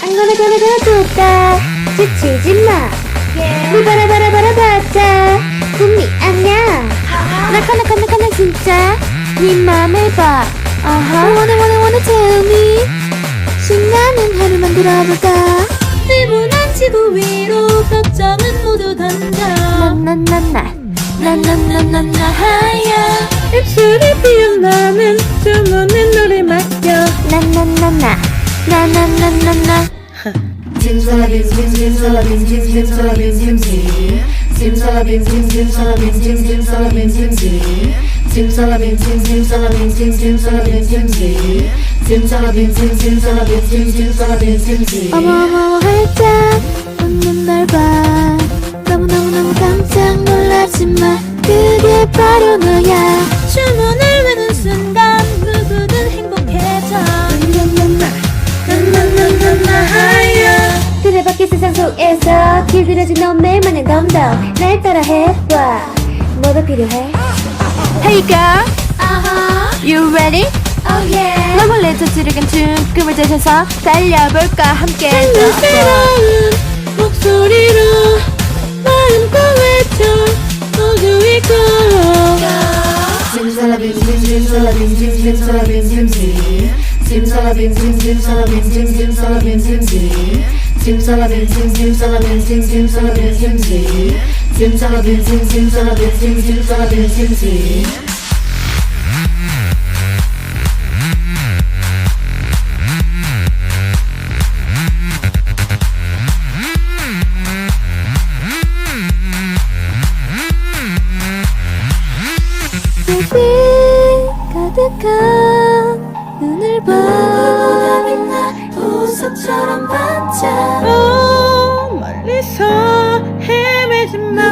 하나 하나 줬다. 지치지 마. 리바라바라바라 바자 구미 아냐 나카나카 나카나 진짜. 네 맘을 봐. 아하. 원해 원해 원해 tell me 신나는 하루 만들어볼까? 네모난 지구 위로 걱정은 모두 던져. 나나나나. 나나나나나 하야. 입술이 피어나는 주문은 노래 맡겨 나나나나 나나나나나 sim, sim. Simsalabim, sim, simsalabim, sim, simsalabim, sim, sim. Simsalabim, sim, simsalabim, sim, simsalabim, sim, sim. 어머어머 활짝 웃는 날봐 너무너무너무 깜짝 놀라지마 그게 바로 너야 너매만의 덤덤 날 따라해봐 뭐가 필요해 Hey girl 아하 You ready? oh yeah 너 몰래 저지르긴 춤꿈을 재셔서 달려볼까 함께 새로운 목소리로 마음껏 외쳐 모두 이끌어 Simsalabim, sim, simsalabim, sim, simsalabim, sim, sim. Simsalabim, sim, simsalabim, sim, simsalabim, sim, sim. Simsalabim, sim, simsalabim, sim, simsalabim, sim, sim. Simsalabim, sim, simsalabim, sim, simsalabim, sim, sim. 빛 가득한 눈을 봐 것처럼 반짝 오 어, 멀리서 헤매지 마.